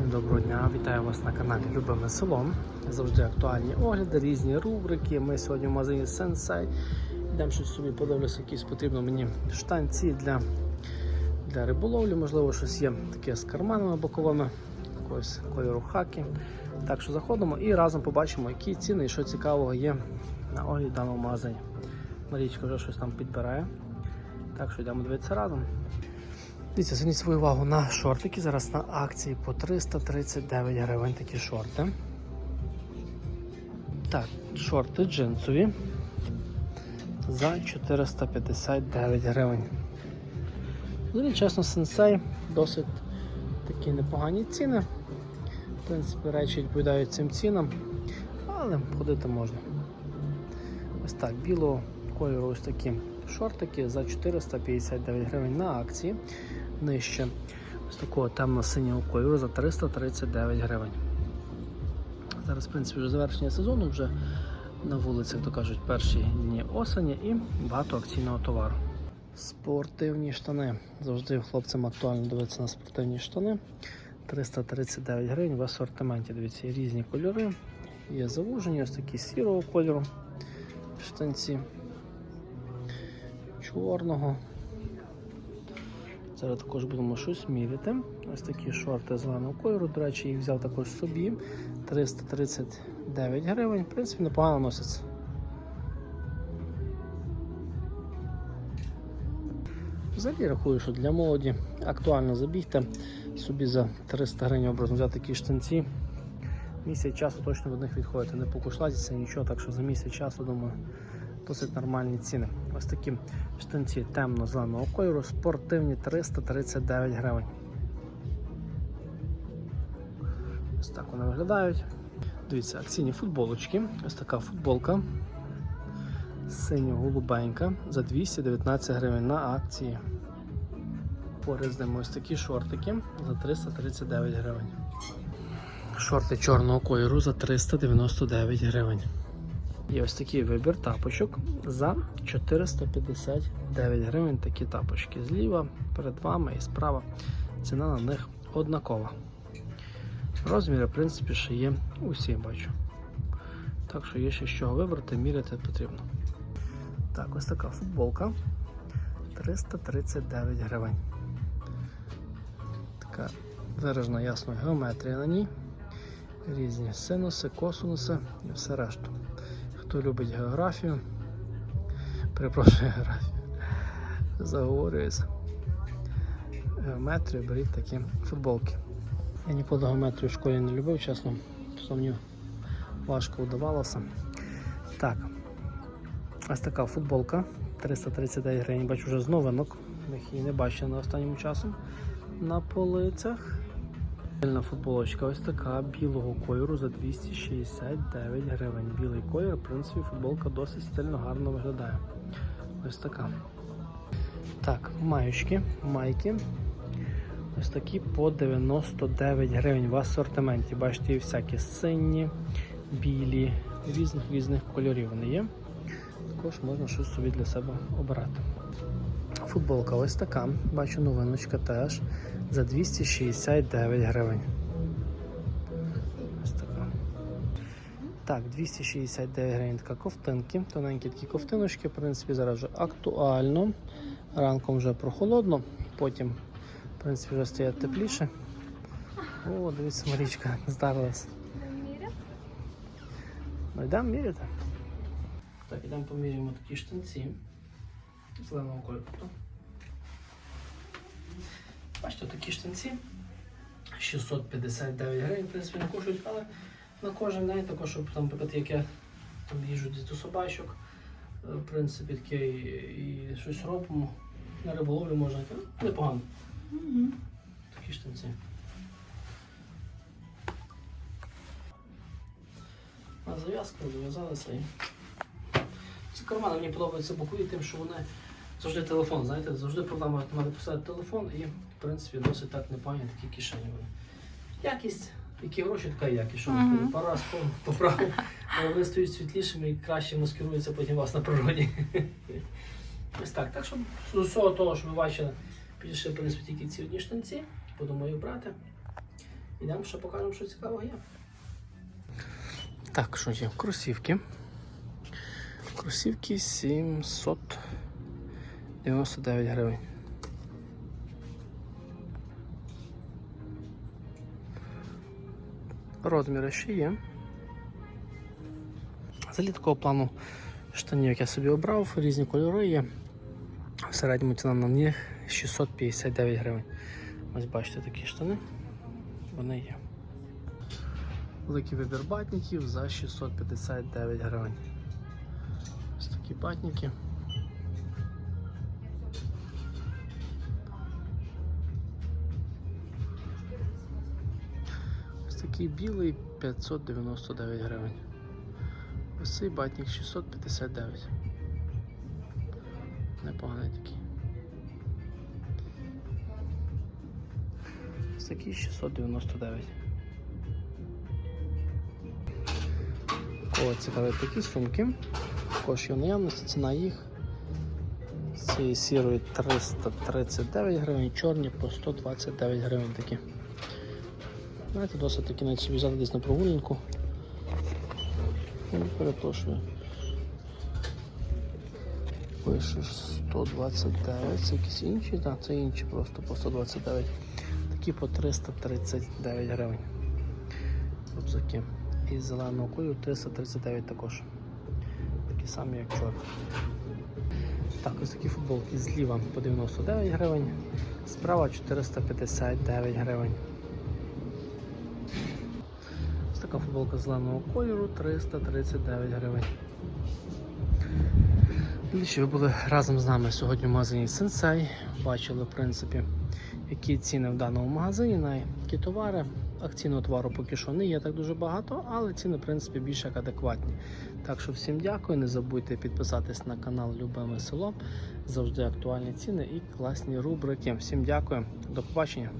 Всім доброго дня, вітаю вас на каналі Любиме село. Завжди актуальні огляди, різні рубрики. Ми сьогодні в магазині Sensei. Йдемо щось собі подивлюся, якісь потрібно мені штанці для, для риболовлі. Можливо, щось є таке з карманами боковими, якогось кольору хаки. Так що заходимо і разом побачимо, які ціни і що цікавого є на огляді в даному магазині. Марічка вже щось там підбирає. Так що йдемо дивитися разом. Дивіться, зверніть свою увагу на шортики. Зараз на акції по 339 гривень такі шорти. Так, шорти джинсові за 459 гривень. Взагалі, чесно, сенсей досить такі непогані ціни. В принципі, речі відповідають цим цінам, але ходити можна. Ось так, білого кольору ось такі шортики за 459 гривень на акції. Нижче ось такого темно-синього кольору за 339 гривень. Зараз, в принципі, вже завершення сезону, вже на вулицях, то кажуть, перші дні осені і багато акційного товару. Спортивні штани. Завжди хлопцям актуально дивитися на спортивні штани. 339 гривень в асортименті. Дивіться, різні кольори. Є завужені, ось такі сірого кольору штанці, чорного. Зараз також будемо щось міряти. Ось такі шорти зеленого кольору. До речі, їх взяв також собі. 339 гривень. В принципі, непогано носиться. Взагалі рахую, що для молоді актуально забігти собі за 300 гривень образно взяти такі штанці. Місяць часу точно від них відходити, не покушлатися, нічого, так що за місяць часу, думаю, досить нормальні ціни. Ось такі штанці темно-зеленого кольору, спортивні 339 гривень. Ось так вони виглядають. Дивіться, акційні футболочки. Ось така футболка. Синьо-голубенька за 219 гривень на акції. Поряд з ними ось такі шортики за 339 гривень. Шорти чорного кольору за 399 гривень. Є ось такий вибір тапочок за 459 гривень. Такі тапочки зліва, перед вами і справа. Ціна на них однакова. Розміри, в принципі, ще є усі, бачу. Так що є ще з чого вибрати, міряти потрібно. Так, ось така футболка 339 гривень. Така виражена ясно геометрія на ній. Різні синуси, косинуси і все решту. Хто любить географію, перепрошую географію, заговорюється. Геометрію беріть такі футболки. Я ніколи геометрію в школі не любив, чесно, мені важко вдавалося. Так, ось така футболка 339 гривень. Бачу вже з новинок. Їх її не бачили на останнім часом на полицях. Стильна футболочка ось така білого кольору за 269 гривень. Білий колір, в принципі, футболка досить стильно гарно виглядає. Ось така. Так, маючки, майки. Ось такі по 99 гривень в асортименті. Бачите, і всякі сині, білі, різних різних кольорів вони є. Також можна щось собі для себе обирати. Футболка ось така. Бачу новиночка теж за 269 гривень. Ось така. Так, 269 гривень така ковтинки. Тоненькі такі ковтиночки, в принципі, зараз вже актуально. Ранком вже прохолодно, потім, в принципі, вже стає тепліше. О, дивіться, Марічка здарилась. Ну йдемо міряти. Так, ідемо поміряємо такі штанці. Зеленого кольору. Бачите, такі штанці 659 гривень, в принципі, не коштують, але на кожен день також, щоб там, наприклад, як я там їжджу до собачок, е, в принципі, таке і, і щось робимо. На риболовлю можна. Ну, Непогано. Такі штанці. На зав'язку зав'язалися. Ці кармани мені подобаються бокові тим, що вони завжди телефон, знаєте, завжди проблема мати поставити телефон і, в принципі, досить так непогані такі кишені. вони. Якість, які гроші, така якість. Що mm Пора поправив, але вони стають світлішими і краще маскируються потім вас на природі. Ось так. Так що з усього того, що ви бачили, підійшли в принципі тільки ці одні штанці, подумаю брати. Йдемо ще покажемо, що цікавого є. Так, що є? Кросівки. Кросівки 799 гривень. Розміри ще є. Взагалі такого плану штанів, як я собі обрав, різні кольори є. В середньому ціна на них 659 гривень. Ось бачите такі штани. Вони є. Великий вибір батників за 659 гривень. Ось такі батники. Такий білий 599 гривень. Ось цей батник 659. Непоганий такий. Ось такий 699. Кого цікавить такі сумки. Також є наявності, ціна їх. Цієї сірої 339 гривень, чорні по 129 гривень такі. Знаєте, досить таки навіть собі взяти десь на прогулянку. Ну, перепрошую. Пише 129, це якісь інші, так, це інші просто по 129. Такі по 339 гривень. Рюкзаки. І зеленого кольору 339 також. Такі самі, як чорні. Так, ось такі футболки зліва по 99 гривень, справа 459 гривень. Така футболка зеленого кольору 339 гривень. Якщо ви були разом з нами сьогодні в магазині Sensei, бачили в принципі, які ціни в даному магазині на які товари. Акційного товару поки що не є так дуже багато, але ціни в принципі більш як адекватні. Так що всім дякую, не забудьте підписатись на канал Любиме село. Завжди актуальні ціни і класні рубрики. Всім дякую, до побачення.